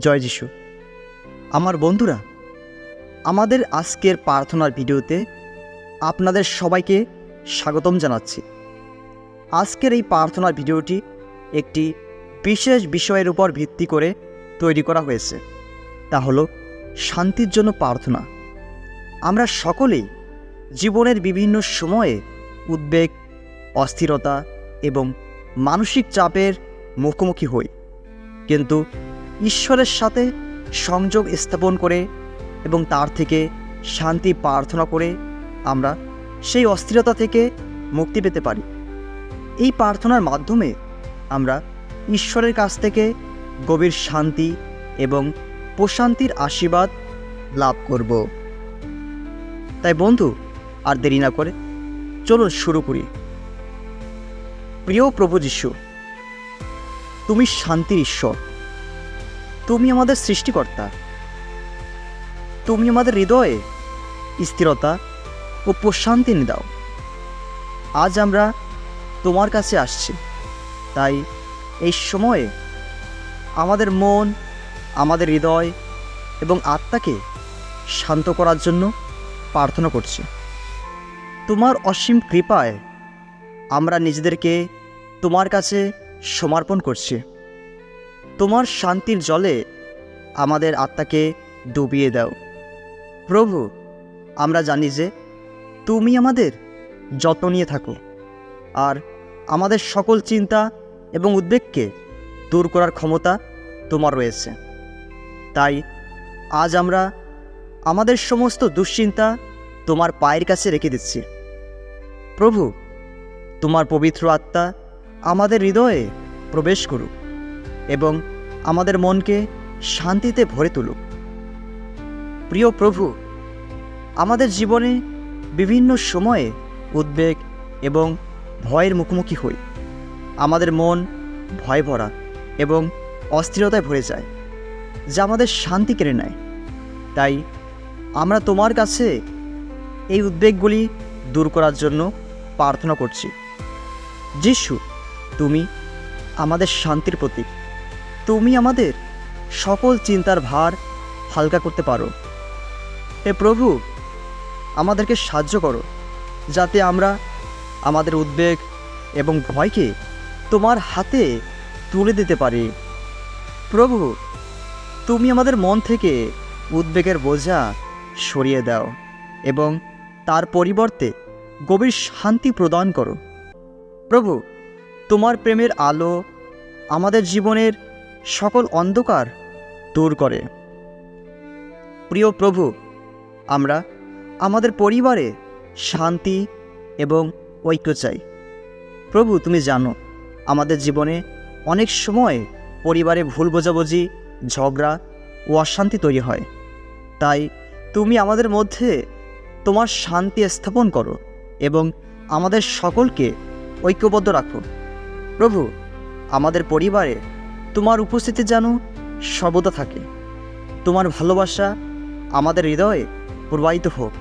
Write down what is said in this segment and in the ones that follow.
জয় যিশু। আমার বন্ধুরা, আমাদের আজকের প্রার্থনার ভিডিওতে আপনাদের সবাইকে স্বাগতম জানাচ্ছি। আজকের এই প্রার্থনার ভিডিওটি একটি বিশেষ বিষয়ের উপর ভিত্তি করে তৈরি করা হয়েছে। তা হলো শান্তির জন্য প্রার্থনা। আমরা সকলেই জীবনের বিভিন্ন সময়ে উদ্বেগ, অস্থিরতা এবং মানসিক চাপের মুখোমুখি হই। কিন্তু ঈশ্বরের সাথে সংযোগ স্থাপন করে এবং তার থেকে শান্তি প্রার্থনা করে আমরা সেই অস্থিরতা থেকে মুক্তি পেতে পারি। এই প্রার্থনার মাধ্যমে আমরা ঈশ্বরের কাছ থেকে গভীর শান্তি এবং প্রশান্তির আশীর্বাদ লাভ করব। তাই বন্ধু, আর দেরি না করে চলুন শুরু করি। প্রিয় প্রভু যিশু, তুমি শান্তির ঈশ্বর। তুমি আমাদের সৃষ্টিকর্তা। তুমি আমাদের হৃদয়ে স্থিরতা ও প্রশান্তি এনে দাও। আজ আমরা তোমার কাছে আসছি। তাই এই সময়ে আমাদের মন, আমাদের হৃদয় এবং আত্মাকে শান্ত করার জন্য প্রার্থনা করছি। তোমার অসীম কৃপায় আমরা নিজেদেরকে তোমার কাছে সমর্পণ করছি। তোমার শান্তির জলে আমাদের আত্মাকে ডুবিয়ে দাও। প্রভু, আমরা জানি যে তুমি আমাদের যত্ন নিয়ে থাকো আর আমাদের সকল চিন্তা এবং উদ্বেগকে দূর করার ক্ষমতা তোমার রয়েছে। তাই আজ আমরা আমাদের সমস্ত দুশ্চিন্তা তোমার পায়ের কাছে রেখে দিচ্ছি। প্রভু, তোমার পবিত্র আত্মা আমাদের হৃদয়ে প্রবেশ করুক। এবং আমাদের মনকে শান্তিতে ভরে তুলুক। প্রিয় প্রভু, আমাদের জীবনে বিভিন্ন সময়ে উদ্বেগ এবং ভয়ের মুখোমুখি হই। আমাদের মন ভয় ভরা এবং অস্থিরতায় ভরে যায়, যা আমাদের শান্তি কেড়ে নেয়। তাই আমরা তোমার কাছে এই উদ্বেগগুলি দূর করার জন্য প্রার্থনা করছি। যিশু, তুমি আমাদের শান্তির প্রতীক। তুমি আমাদের সকল চিন্তার ভার হালকা করতে পারো। হে প্রভু, আমাদেরকে সাহায্য করো, যাতে আমরা আমাদের উদ্বেগ এবং ভয়কে তোমার হাতে তুলে দিতে পারি। প্রভু, তুমি আমাদের মন থেকে উদ্বেগের বোঝা সরিয়ে দাও এবং তার পরিবর্তে গভীর শান্তি প্রদান করো। প্রভু, তোমার প্রেমের আলো আমাদের জীবনের সকল অন্ধকার দূর করে। প্রিয় প্রভু, আমরা আমাদের পরিবারে শান্তি এবং ঐক্য চাই। প্রভু, তুমি জানো, আমাদের জীবনে অনেক সময় পরিবারে ভুল বোঝাবুঝি, ঝগড়া ও অশান্তি তৈরি হয়। তাই তুমি আমাদের মধ্যে তোমার শান্তি স্থাপন করো এবং আমাদের সকলকে ঐক্যবদ্ধ রাখো। প্রভু, আমাদের পরিবারে তোমার উপস্থিতি যেন সর্বদা থাকে। তোমার ভালোবাসা আমাদের হৃদয়ে প্রবাহিত হোক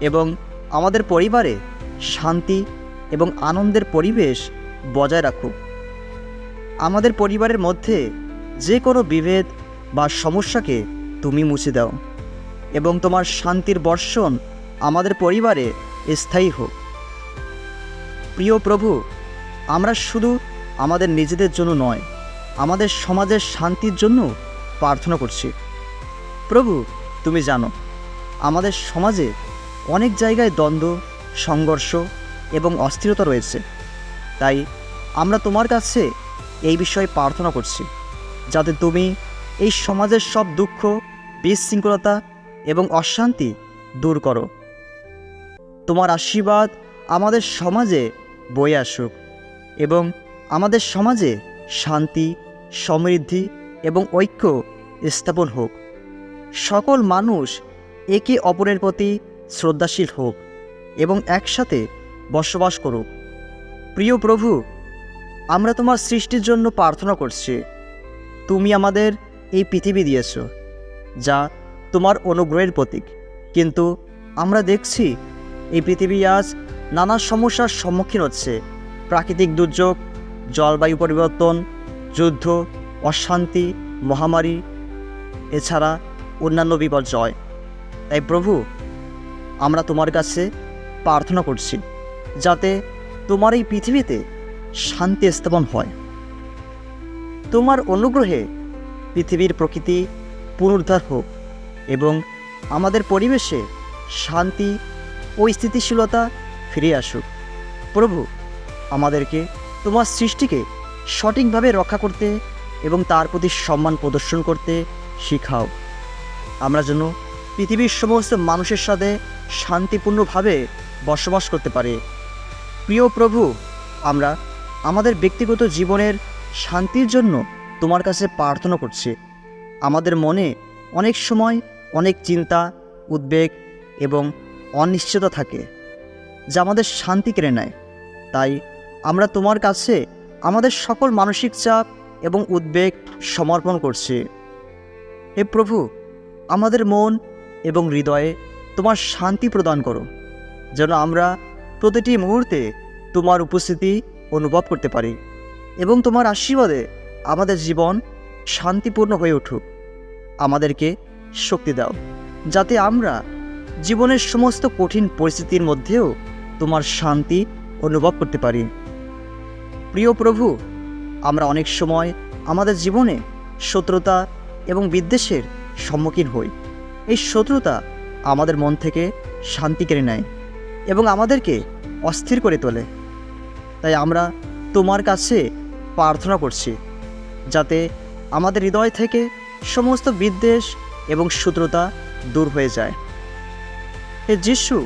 এবং আমাদের পরিবারে শান্তি এবং আনন্দের পরিবেশ বজায় রাখুক। আমাদের পরিবারের মধ্যে যে কোনো বিভেদ বা সমস্যাকে তুমি মুছে দাও এবং তোমার শান্তির বর্ষণ আমাদের পরিবারে স্থায়ী হোক। প্রিয় প্রভু, আমরা শুধু আমাদের নিজেদের জন্য নয় আমাদের সমাজের শান্তির জন্য প্রার্থনা করছি। প্রভু, তুমি জানো, আমাদের সমাজে অনেক জায়গায় দ্বন্দ্ব, সংঘর্ষ এবং অস্থিরতা রয়েছে। তাই আমরা তোমার কাছে এই বিষয়ে প্রার্থনা করছি, যাতে তুমি এই সমাজের সব দুঃখ, বিশৃঙ্খলতা এবং অশান্তি দূর করো। তোমার আশীর্বাদ আমাদের সমাজে বয়ে আসুক এবং আমাদের সমাজে শান্তি সমৃদ্ধি এবং ঐক্য স্থাপন হোক। সকল মানুষ একে অপরের প্রতি শ্রদ্ধাশীল হোক এবং একসাথে বসবাস করুক। প্রিয় প্রভু, আমরা তোমার সৃষ্টির জন্য প্রার্থনা করছি। তুমি আমাদের এই পৃথিবী দিয়েছ, যা তোমার অনুগ্রহের প্রতীক। কিন্তু আমরা দেখছি এই পৃথিবী আজ নানা সমস্যার সম্মুখীন হচ্ছে। প্রাকৃতিক দুর্যোগ, জলবায়ু পরিবর্তন যুদ্ধ, অশান্তি, মহামারী, এছাড়া অন্যান্য বিপর্যয় তাই প্রভু, আমরা তোমার কাছে প্রার্থনা করছি, যাতে তোমার এই পৃথিবীতে শান্তি স্থাপন হয়। তোমার অনুগ্রহে পৃথিবীর প্রকৃতি পুনরুদ্ধার হোক এবং আমাদের পরিবেশে শান্তি ও স্থিতিশীলতা ফিরে আসুক। প্রভু, আমাদেরকে তোমার সৃষ্টিকে সঠিকভাবে রক্ষা করতে এবং তার প্রতি সম্মান প্রদর্শন করতে শিখাও। আমরা যেন পৃথিবীর সমস্ত মানুষের সাথে শান্তিপূর্ণভাবে বসবাস করতে পারি। প্রিয় প্রভু, আমরা আমাদের ব্যক্তিগত জীবনের শান্তির জন্য তোমার কাছে প্রার্থনা করছি। আমাদের মনে অনেক সময় অনেক চিন্তা, উদ্বেগ এবং অনিশ্চয়তা থাকে যা আমাদের শান্তি কেড়ে নেয়। তাই আমরা তোমার কাছে আমাদের সকল মানসিক চাপ এবং উদ্বেগ সমর্পণ করছি। হে প্রভু, আমাদের মন এবং হৃদয়ে তোমার শান্তি প্রদান করো, যেন আমরা প্রতিটি মুহূর্তে তোমার উপস্থিতি অনুভব করতে পারি এবং তোমার আশীর্বাদে আমাদের জীবন শান্তিপূর্ণ হয়ে উঠুক। আমাদেরকে শক্তি দাও, যাতে আমরা জীবনের সমস্ত কঠিন পরিস্থিতির মধ্যেও তোমার শান্তি অনুভব করতে পারি। প্রিয় প্রভু, আমরা অনেক সময় আমাদের জীবনে শত্রুতা এবং বিদ্বেষের সম্মুখীন হই। এই শত্রুতা আমাদের মন থেকে শান্তি কেড়ে নেয় এবং আমাদেরকে অস্থির করে তোলে। তাই আমরা তোমার কাছে প্রার্থনা করছি, যাতে আমাদের হৃদয় থেকে সমস্ত বিদ্বেষ এবং শত্রুতা দূর হয়ে যায়। হে যিশু,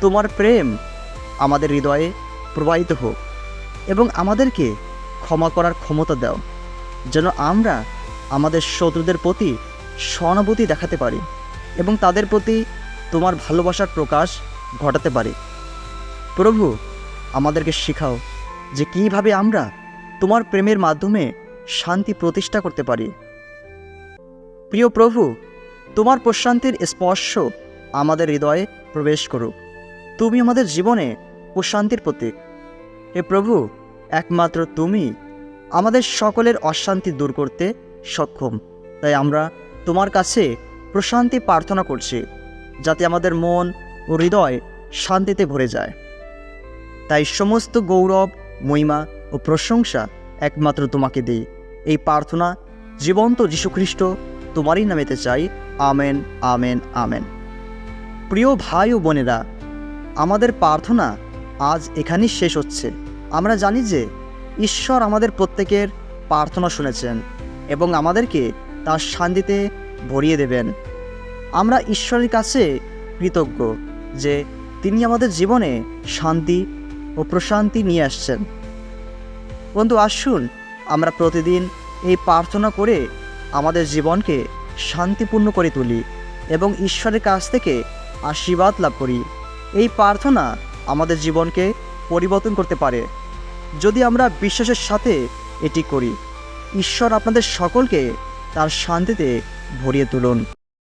তোমার প্রেম আমাদের হৃদয়ে প্রবাহিত হোক। এবং আমাদেরকে ক্ষমা করার ক্ষমতা দাও, যেন আমরা আমাদের শত্রুদের প্রতি সহানুভূতি দেখাতে পারি এবং তাদের প্রতি তোমার ভালোবাসার প্রকাশ ঘটাতে পারি। প্রভু, আমাদেরকে শেখাও যে কীভাবে আমরা তোমার প্রেমের মাধ্যমে শান্তি প্রতিষ্ঠা করতে পারি। প্রিয় প্রভু, তোমার প্রশান্তির স্পর্শ আমাদের হৃদয়ে প্রবেশ করুক। তুমি আমাদের জীবনে প্রশান্তির প্রতীক। হে প্রভু, একমাত্র তুমি আমাদের সকলের অশান্তি দূর করতে সক্ষম। তাই আমরা তোমার কাছে প্রশান্তি প্রার্থনা করছি, যাতে আমাদের মন ও হৃদয় শান্তিতে ভরে যায়। তাই সমস্ত গৌরব, মহিমা ও প্রশংসা একমাত্র তোমাকে দিই। এই প্রার্থনা জীবন্ত যীশুখ্রিস্ট তোমারই নামেতে চাই। Amen amen amen. প্রিয় ভাই ও বোনেরা, আমাদের প্রার্থনা আজ এখানেই শেষ হচ্ছে। আমরা জানি যে ঈশ্বর আমাদের প্রত্যেকের প্রার্থনা শুনেছেন এবং আমাদেরকে তার শান্তিতে ভরিয়ে দেবেন। আমরা ঈশ্বরের কাছে কৃতজ্ঞ যে তিনি আমাদের জীবনে শান্তি ও প্রশান্তি নিয়ে আসছেন। বন্ধু, আসুন আমরা প্রতিদিন এই প্রার্থনা করে আমাদের জীবনকে শান্তিপূর্ণ করে তুলি এবং ঈশ্বরের কাছ থেকে আশীর্বাদ লাভ করি। এই প্রার্থনা আমাদের জীবনকে পরিবর্তন করতে পারে। যদি আমরা বিশ্বাসের সাথে এটি করি ঈশ্বর আপনাদের সকলকে তার শান্তিতে ভরিয়ে তুলুন।